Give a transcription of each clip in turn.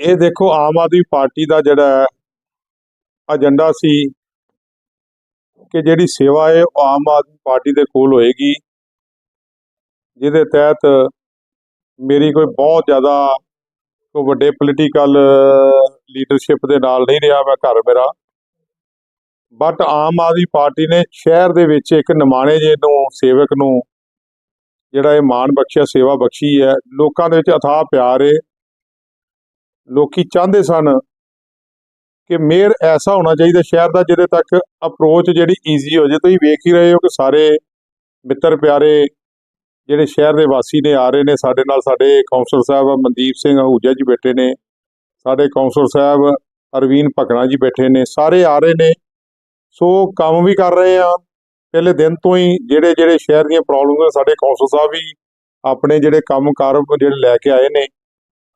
ਇਹ ਦੇਖੋ, ਆਮ ਆਦਮੀ ਪਾਰਟੀ ਦਾ ਜਿਹੜਾ ਏਜੰਡਾ ਸੀ ਕਿ ਜਿਹੜੀ ਸੇਵਾ ਹੈ ਉਹ ਆਮ ਆਦਮੀ ਪਾਰਟੀ ਦੇ ਕੋਲ ਹੋਏਗੀ, ਜਿਹਦੇ ਤਹਿਤ ਮੇਰੀ ਕੋਈ ਬਹੁਤ ਜ਼ਿਆਦਾ ਕੋਈ ਵੱਡੇ ਪੋਲੀਟੀਕਲ ਲੀਡਰਸ਼ਿਪ ਦੇ ਨਾਲ ਨਹੀਂ ਰਿਹਾ ਮੈਂ ਘਰ ਮੇਰਾ। ਬਟ ਆਮ ਆਦਮੀ ਪਾਰਟੀ ਨੇ ਸ਼ਹਿਰ ਦੇ ਵਿੱਚ ਇੱਕ ਨਮਾਣੇ ਜੇ ਨੂੰ, ਸੇਵਕ ਨੂੰ ਜਿਹੜਾ ਇਹ ਮਾਣ ਬਖਸ਼ਿਆ, ਸੇਵਾ ਬਖਸ਼ੀ ਹੈ, ਲੋਕਾਂ ਦੇ ਵਿੱਚ ਅਥਾਹ ਪਿਆਰ ਹੈ ਲੋਕੀ ਚਾਹੁੰਦੇ ਸਨ ਕਿ ਮੇਅਰ ਐਸਾ ਹੋਣਾ ਚਾਹੀਦਾ, ਸ਼ਹਿਰ ਦਾ ਜਿਹਦੇ ਤੱਕ ਅਪਰੋਚ ਜਿਹੜੀ ਈਜ਼ੀ ਹੋ ਜੇ ਤੁਸੀਂ ਵੇਖ ਹੀ ਰਹੇ ਹੋ ਕਿ ਸਾਰੇ ਮਿੱਤਰ ਪਿਆਰੇ ਜਿਹੜੇ ਸ਼ਹਿਰ ਦੇ ਵਾਸੀ ਨੇ ਆ ਰਹੇ ਨੇ, ਸਾਡੇ ਨਾਲ ਸਾਡੇ ਕਾਉਂਸਲਰ ਸਾਹਿਬ ਮਨਦੀਪ ਸਿੰਘ ਅਹੂਜਾ ਜੀ ਬੈਠੇ ਨੇ, ਸਾਡੇ ਕਾਉਂਸਲਰ ਸਾਹਿਬ ਅਰਵੀਨ ਭਕਣਾ ਜੀ ਬੈਠੇ ਨੇ, ਸਾਰੇ ਆ ਰਹੇ ਨੇ। ਸੋ ਕੰਮ ਵੀ ਕਰ ਰਹੇ ਆ। ਪਹਿਲੇ ਦਿਨ ਤੋਂ ਹੀ ਜਿਹੜੇ ਜਿਹੜੇ ਸ਼ਹਿਰ ਦੀਆਂ ਪ੍ਰੋਬਲਮਸ ਸਾਡੇ ਕੌਂਸਲ ਸਾਹਿਬ ਵੀ ਆਪਣੇ ਜਿਹੜੇ ਕੰਮ ਕਾਰ ਜਿਹੜੇ ਲੈ ਕੇ ਆਏ ਨੇ,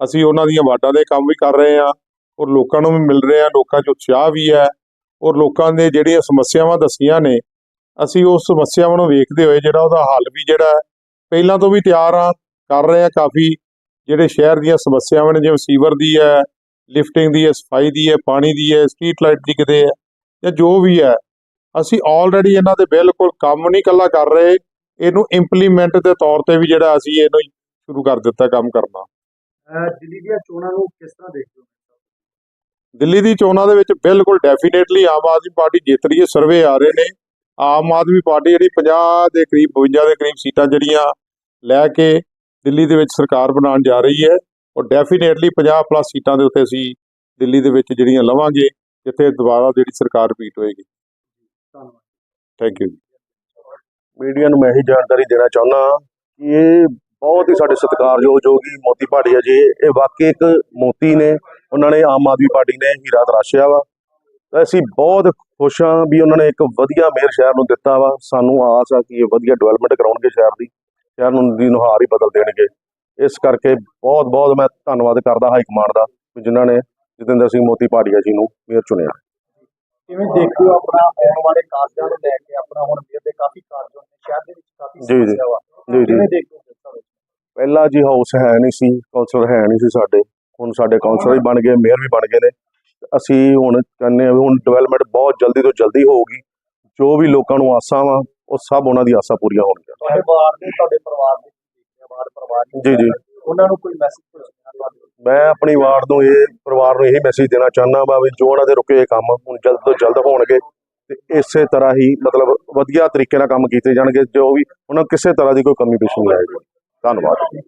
ਅਸੀਂ ਉਹਨਾਂ ਦੀਆਂ ਵਾਰਡਾਂ ਦੇ ਕੰਮ ਵੀ ਕਰ ਰਹੇ ਆ ਔਰ ਲੋਕਾਂ ਨੂੰ ਵੀ ਮਿਲ ਰਹੇ ਆ ਲੋਕਾਂ 'ਚ ਉਤਸ਼ਾਹ ਵੀ ਹੈ ਔਰ ਲੋਕਾਂ ਦੇ ਜਿਹੜੀਆਂ ਸਮੱਸਿਆਵਾਂ ਦੱਸੀਆਂ ਨੇ, ਅਸੀਂ ਉਸ ਸਮੱਸਿਆਵਾਂ ਨੂੰ ਵੇਖਦੇ ਹੋਏ ਜਿਹੜਾ ਉਹਦਾ ਹੱਲ ਵੀ ਜਿਹੜਾ ਪਹਿਲਾਂ ਤੋਂ ਵੀ ਤਿਆਰ ਆ ਕਰ ਰਹੇ ਆ ਕਾਫੀ ਜਿਹੜੇ ਸ਼ਹਿਰ ਦੀਆਂ ਸਮੱਸਿਆਵਾਂ ਨੇ, ਜਿਵੇਂ ਸੀਵਰ ਦੀ ਹੈ, ਲਿਫਟਿੰਗ ਦੀ ਹੈ, ਸਫ਼ਾਈ ਦੀ ਹੈ, ਪਾਣੀ ਦੀ ਹੈ, ਸਟਰੀਟ ਲਾਈਟ ਦੀ ਕਿਤੇ ਹੈ ਜਾਂ ਜੋ ਵੀ ਹੈ ਅਸੀਂ ਆਲਰੇਡੀ ਇਹਨਾਂ ਦੇ ਬਿਲਕੁਲ ਕੰਮ ਨਹੀਂ ਕੱਲਾ ਕਰ ਰਹੇ। ਇਹਨੂੰ ਇੰਪਲੀਮੈਂਟ ਦੇ ਤੌਰ ਤੇ ਵੀ ਜਿਹੜਾ ਅਸੀਂ ਇਹਨੂੰ ਸ਼ੁਰੂ ਕਰ ਦਿੱਤਾ ਕੰਮ ਕਰਨਾ। ਦਿੱਲੀ ਦੀਆਂ ਚੋਣਾਂ ਨੂੰ ਕਿਸ ਤਰ੍ਹਾਂ ਦੇਖਦੇ ਹੋ? ਦਿੱਲੀ ਦੀ ਚੋਣਾਂ ਦੇ ਵਿੱਚ ਬਿਲਕੁਲ ਡੈਫੀਨੇਟਲੀ ਆਮ ਆਦਮੀ ਪਾਰਟੀ ਜਿੱਤ ਰਹੀ ਹੈ ਸਰਵੇ ਆ ਰਹੇ ਨੇ। ਆਮ ਆਦਮੀ ਪਾਰਟੀ ਜਿਹੜੀ 50 ਦੇ ਕਰੀਬ 52 ਦੇ ਕਰੀਬ ਸੀਟਾਂ ਜਿਹੜੀਆਂ ਲੈ ਕੇ ਦਿੱਲੀ ਦੇ ਵਿੱਚ ਸਰਕਾਰ ਬਣਾਉਣ ਜਾ ਰਹੀ ਹੈ ਔਰ ਡੈਫੀਨੇਟਲੀ 50 ਪਲੱਸ ਸੀਟਾਂ ਦੇ ਉੱਤੇ ਅਸੀਂ ਦਿੱਲੀ ਦੇ ਵਿੱਚ ਜਿਹੜੀਆਂ ਲਵਾਂਗੇ ਜਿੱਥੇ ਦੁਬਾਰਾ ਜਿਹੜੀ ਸਰਕਾਰ ਰਿਪੀਟ ਹੋਏਗੀ। ਥੈਂਕ ਯੂ ਮੀਡੀਆ ਨੂੰ ਮੈਂ ਇਹੀ ਜਾਣਕਾਰੀ ਦੇਣਾ ਚਾਹੁੰਦਾ ਕਿ ਇਹ ਬਹੁਤ ਹੀ ਸਾਡੇ ਸਤਿਕਾਰਯੋਗ ਜੋਗੀ ਮੋਤੀ ਭਾਟੀਆ ਜੀ, ਇਹ ਵਾਕਈ ਇੱਕ ਮੋਤੀ ਨੇ, ਉਹਨਾਂ ਨੇ ਆਮ ਆਦਮੀ ਪਾਰਟੀ ਨੇ ਹੀਰਾ ਤਰਾਸ਼ਿਆ ਵਾ। ਅਸੀਂ ਬਹੁਤ ਖੁਸ਼ ਹਾਂ ਵੀ ਉਹਨਾਂ ਨੇ ਇੱਕ ਵਧੀਆ ਮੇਅਰ ਸ਼ਹਿਰ ਨੂੰ ਦਿੱਤਾ ਵਾ। ਸਾਨੂੰ ਆਸ ਆ ਕਿ ਇਹ ਵਧੀਆ ਡਿਵੈਲਪਮੈਂਟ ਕਰਾਉਣਗੇ ਸ਼ਹਿਰ ਦੀ, ਸ਼ਹਿਰ ਨੂੰ ਦੀ ਨੁਹਾਰ ਹੀ ਬਦਲ ਦੇਣਗੇ। ਇਸ ਕਰਕੇ ਬਹੁਤ ਬਹੁਤ ਮੈਂ ਧੰਨਵਾਦ ਕਰਦਾ ਹਾਈ ਕਮਾਂਡ ਦਾ ਵੀ ਜਿਨ੍ਹਾਂ ਨੇ, ਜਤਿੰਦਰ ਸਿੰਘ ਮੋਤੀ ਭਾਟੀਆ ਜੀ ਨੂੰ ਮੇਅਰ ਚੁਣਿਆ। ਕਿਵੇਂ ਦੇਖਦੇ ਹੋ ਆਪਣਾ ਆਉਣ ਵਾਲੇ ਕਾਰਜਾਂ ਨੂੰ ਲੈ ਕੇ ਆਪਣਾ ਹੁਣ ਮੇਰ ਦੇ ਕਾਫੀ ਕਾਰਜ ਹੁੰਦੇ ਸ਼ਹਿਰ ਦੇ ਵਿੱਚ ਕਾਫੀ। ਸਮੱਸਿਆ ਵਾ। ਜੀ ਜੀ। ਕਿਵੇਂ ਵਿੱਚ? ਪਹਿਲਾਂ ਜੀ ਹਾਊਸ ਹੈ ਨਹੀਂ ਸੀ ਕਾਉਂਸਲਰ ਹੈ ਨਹੀਂ ਸੀ ਸਾਡੇ। ਹੁਣ ਸਾਡੇ ਕਾਉਂਸਲਰ ਵੀ ਬਣ ਗਏ ਮੇਅਰ ਵੀ ਬਣ ਗਏ ਨੇ। ਅਸੀਂ ਹੁਣ ਕਹਿੰਦੇ ਵੀ ਹੁਣ ਡਿਵੈਲਪਮੈਂਟ ਬਹੁਤ ਜਲਦੀ ਤੋਂ ਜਲਦੀ ਹੋਊਗੀ। ਜੋ ਵੀ ਲੋਕਾਂ ਨੂੰ ਆਸਾਂ ਵਾ ਉਹ ਸਭ ਉਹਨਾਂ ਦੀ ਆਸਾਂ ਪੂਰੀਆਂ ਹੋਣਗੀਆਂ। ਤੁਹਾਡੇ ਬਾਹਰ ਦੇ ਤੁਹਾਡੇ ਪਰਿਵਾਰ ਦੇ ਆ? ਬਾਹਰ ਪਰਿਵਾਰ ਜੀ, ਜੀ। ਉਹਨਾਂ ਨੂੰ ਕੋਈ ਮੈਸੇਜ ਮੈਂ ਆਪਣੀ ਵਾਰਡ ਨੂੰ ਇਹ ਪਰਿਵਾਰ ਨੂੰ ਇਹੀ ਮੈਸੇਜ ਦੇਣਾ ਚਾਹੁੰਦਾ ਵਾ ਵੀ ਜੋ ਉਹਨਾਂ ਦੇ ਰੁਕੇ ਹੋਏ ਕੰਮ ਹੁਣ ਜਲਦ ਤੋਂ ਜਲਦ ਹੋਣਗੇ ਤੇ ਇਸੇ ਤਰ੍ਹਾਂ ਹੀ ਮਤਲਬ ਵਧੀਆ ਤਰੀਕੇ ਨਾਲ ਕੰਮ ਕੀਤੇ ਜਾਣਗੇ, ਜੋ ਵੀ ਉਹਨਾਂ ਨੂੰ ਕਿਸੇ ਤਰ੍ਹਾਂ ਦੀ ਕੋਈ ਕਮੀ ਪੇਸ਼ੀ ਨਹੀਂ ਆਏਗੀ। ਧੰਨਵਾਦ।